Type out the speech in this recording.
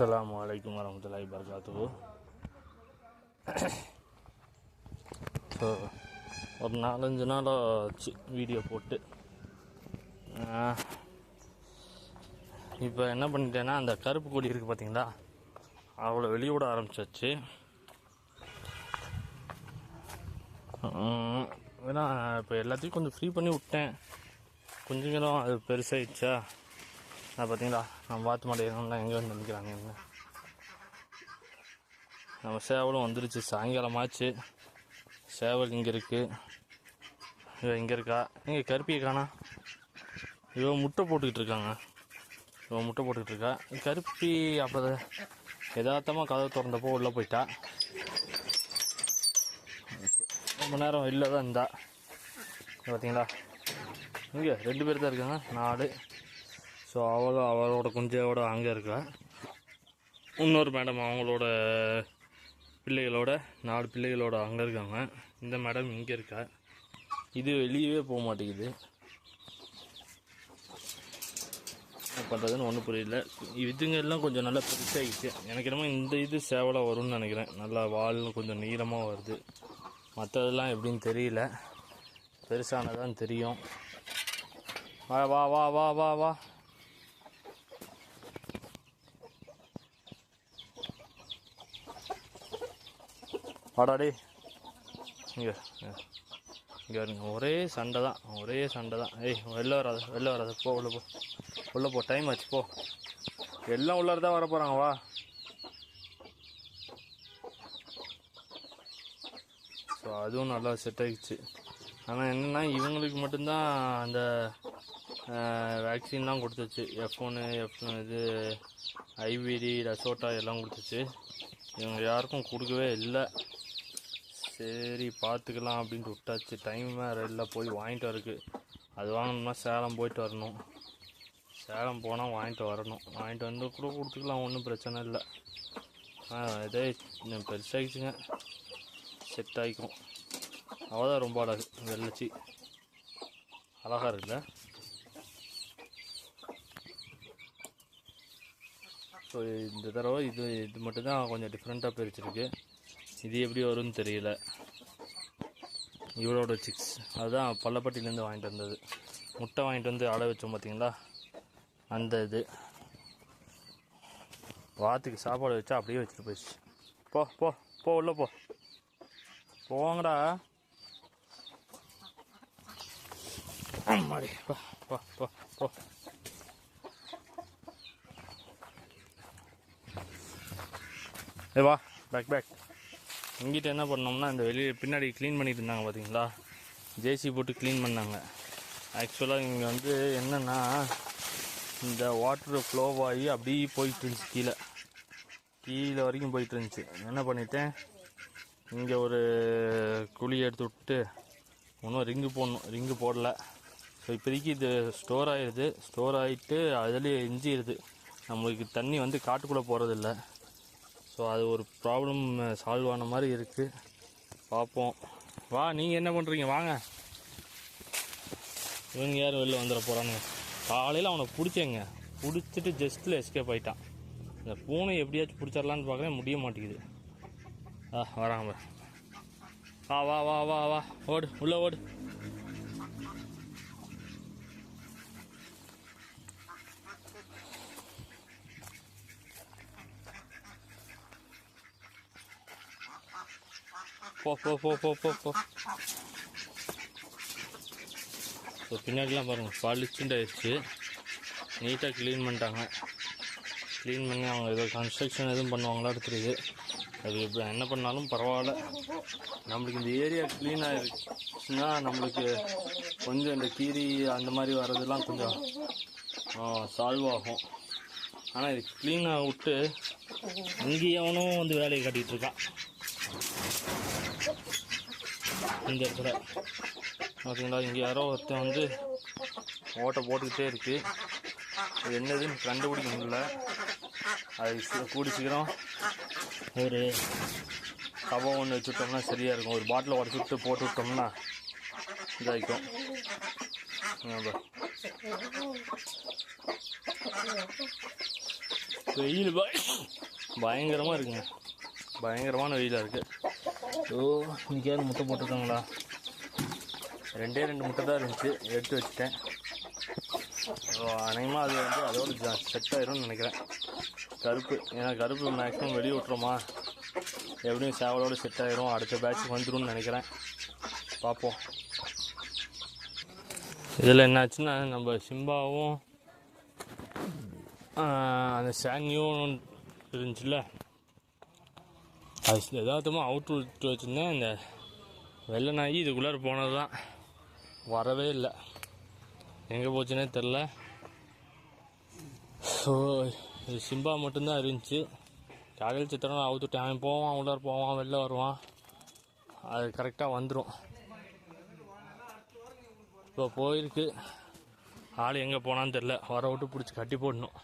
அஸ்லாம் வலைக்கம் வரமத்துல்லாஹி வபரகாத்துஹு ஸோ ஒரு நாலஞ்சு நாள் ஆச்சு வீடியோ போட்டு இப்போ என்ன பண்ணிட்டேன்னா அந்த கருப்பு கொடி இருக்குது பார்த்தீங்களா அவ்வளோ வெளியூட விட ஆரம்பிச்சாச்சு. ஏன்னா இப்போ எல்லாத்தையும் கொஞ்சம் ஃப்ரீ பண்ணி விட்டேன். கொஞ்சம் நேரம் அது பெருசாகிடுச்சா அது பார்த்தீங்களா நம்ம வாத்து மாட்டேங்கலாம் எங்கே வந்து நிற்கிறாங்க என்ன நம்ம சேவலும் வந்துருச்சு. சாயங்காலமாச்சு. சேவல் இங்கே இருக்குது இவ இங்கே இருக்கா? இங்கே கருப்பியை காணா இவன் முட்டை போட்டுக்கிட்டு இருக்காங்க. இவன் முட்டை போட்டுக்கிட்டு இருக்கா? கருப்பி அப்போ யதார்த்தமாக கதவை திறந்தப்போ உள்ளே போயிட்டா. ரொம்ப நேரம் இல்லை தான் இருந்தா பார்த்தீங்களா? இங்கே ரெண்டு பேர் தான் இருக்காங்க. நாலு. ஸோ அவளும் அவளோட குஞ்சையோட அங்கே இருக்கா. இன்னொரு மேடம் அவங்களோட பிள்ளைகளோட நாலு பிள்ளைகளோட அங்கே இருக்காங்க. இந்த மேடம் இங்கே இருக்கா. இது வெளியவே போக மாட்டேங்குது. என்ன பண்ணுறதுன்னு ஒன்றும் புரியல. இதுங்க எல்லாம் கொஞ்சம் நல்லா பெருசாகிடுச்சு எனக்கு என்னமோ இந்த இது சேவலாக வரும்னு நினைக்கிறேன். நல்லா வால் கொஞ்சம் நீளமாக வருது. மற்றதெல்லாம் எப்படின்னு தெரியல. பெருசானதான் தெரியும். வா வா வா வா வா வா. வாடாடி இங்கே இங்கே. வருங்க ஒரே சண்டை தான் ஒரே சண்டை தான். ஏய் வெளில வராத வெளில வராத போ உள்ள போ. உள்ளே போ டைம் ஆச்சு போ. எல்லாம் உள்ளார தான் வர போகிறாங்க வா. ஸோ அதுவும் நல்லா செட் ஆகிடுச்சு ஆனால் என்னென்னா இவங்களுக்கு மட்டும்தான் அந்த வேக்சின்லாம் கொடுத்துச்சு. எஃப் ஒன்று எஃப் இது ஐவிடி ரசோட்டா எல்லாம் கொடுத்துச்சு. இவங்க யாருக்கும் கொடுக்கவே இல்லை. சரி பார்த்துக்கலாம் அப்படின்ட்டு விட்டாச்சு. டைம் வேறு இல்லை போய் வாங்கிட்டு வரக்கு. அது வாங்கணும்னா சேலம் போயிட்டு வரணும். சேலம் போனால் வாங்கிட்டு வரணும். வாங்கிட்டு வந்து கூட கொடுத்துக்கலாம் ஒன்றும் பிரச்சனை இல்லை. ஆ இதே இன்னும் பெருசாகிடுச்சுங்க செட் ஆகிக்கும் அவள் தான் ரொம்ப அழகு வெள்ளச்சி. அழகாக இருக்குல்ல? ஸோ இந்த தடவை இது இது மட்டும்தான் கொஞ்சம் டிஃப்ரெண்ட்டாக பிரிச்சிருக்கு இது எப்படி வரும்னு தெரியல. இவளோட சிக்ஸ் அதுதான் பள்ளப்பட்டியிலேருந்து வாங்கிட்டு வந்தது. முட்டை வாங்கிட்டு வந்து அடை வச்சோம் பார்த்தீங்களா அந்த இது. வாத்துக்கு சாப்பாடு வச்சா அப்படியே வச்சுட்டு போயிடுச்சு. போ போ போ உள்ள போ. போங்கடா. மாதிரி போ போ போ போ. ஏ வா பேக் பேக் இங்கிட்ட என்ன பண்ணோம்னா இந்த வெளியே பின்னாடி க்ளீன் பண்ணிட்டு இருந்தாங்க பார்த்தீங்களா ஜேசி போட்டு க்ளீன் பண்ணாங்க. ஆக்சுவலாக இங்கே வந்து என்னென்னா இந்த வாட்டர் ஃப்ளோ ஆகி அப்படியே போயிட்டு இருந்துச்சு கீழே. கீழே வரைக்கும் போயிட்டு இருந்துச்சு. என்ன பண்ணிட்டேன்? இங்கே ஒரு குழி எடுத்து விட்டு ஒன்றும் ரிங்கு போடணும். ரிங்கு போடல. ஸோ இப்போதைக்கு இது ஸ்டோர் ஆகிடுது ஸ்டோர் ஆகிட்டு அதுலேயே எஞ்சிடுது நம்மளுக்கு தண்ணி வந்து காட்டுக்குள்ளே போகிறதில்ல ஸோ அது ஒரு ப்ராப்ளம் சால்வ் ஆன மாதிரி இருக்குது பார்ப்போம் வா நீங்கள் என்ன பண்ணுறீங்க வாங்க. இவங்க யார் வெளில வந்துட போகிறானுங்க காலையில் அவனை பிடிச்சேங்க. பிடிச்சிட்டு ஜஸ்ட்டில் எஸ்கேப் ஆகிட்டான் இந்த பூனை எப்படியாச்சும் பிடிச்சிடலான்னு பார்க்குறேன் முடிய மாட்டேங்குது. ஆ வராங்க வா வா வா வா வா. ஓடு உள்ளே ஓடு. போ போ போ போ போ போ. ஸோ பின்னாடிலாம் பாருங்கள் பளிச்சுண்டு ஆயிடுச்சு நீட்டாக க்ளீன் பண்ணிட்டாங்க. க்ளீன் பண்ணி அவங்க ஏதோ கன்ஸ்ட்ரக்ஷன் எதுவும் பண்ணுவாங்களா தெரியுது அது இப்போ என்ன பண்ணாலும் பரவாயில்ல. நம்மளுக்கு இந்த ஏரியா க்ளீனாக இருக்குன்னா நம்மளுக்கு கொஞ்சம் இந்த கீரி அந்த மாதிரி வர்றதெல்லாம் கொஞ்சம் சால்வ் ஆகும். ஆனால் இது க்ளீனாக விட்டு இங்கேயவனும் வந்து வேலையை காட்டிகிட்டு இருக்கான். இந்த இடத்துல ஓகேங்களா இங்கே யாரோ ஒருத்தன் வந்து ஓட்டை போட்டுக்கிட்டே இருக்குது அது என்னதுன்னு கண்டுபிடிக்க முடியல. அது கூடி சீக்கிரம் ஒரு கவம் ஒன்று வச்சுட்டோம்னா சரியாக இருக்கும். ஒரு பாட்டில் உடச்சி விட்டு போட்டு விட்டோம்னா இதாகிக்கும் வெயில் பயங்கரமாக இருக்குங்க. பயங்கரமான வெயிலாக இருக்குது ஓ இன்னைக்கு யாரும் முட்டை போட்டிருக்காங்களா? ரெண்டே ரெண்டு முட்டை தான் இருந்துச்சு. எடுத்து வச்சுட்டேன். ஸோ அநேகமாக அது வந்து அதோட செட் ஆயிரும்னு நினைக்கிறேன். கருப்பு. ஏன்னா கருப்பு மேக்ஸிமம் வெளியே விட்டுறோமா எப்படியும் சேவலோட செட் ஆயிரும். அடுத்த பேட்ச் வந்துடும் நினைக்கிறேன். பார்ப்போம். இதில் என்னாச்சுன்னா நம்ம சிம்பாவும் அந்த சாங்கியும் இருந்துச்சுல்ல? அது எதார்த்தமாக அவுட் விட்டு வச்சுருந்தேன் இந்த வெள்ளை நாய் இதுக்குள்ளார போனது தான் வரவே இல்லை. எங்கே போச்சுன்னே தெரில ஸோ இது சிம்பா மட்டும்தான் இருந்துச்சு. காலையில் சித்திரம் அவுத்துட்டேன் அவன் போவான் உள்ளார போவான் வெளில வருவான். அது கரெக்டாக வந்துடும் இப்போ போயிருக்கு. ஆள் எங்கே போனான்னு தெரில வர விட்டு பிடிச்சி கட்டி போடணும்.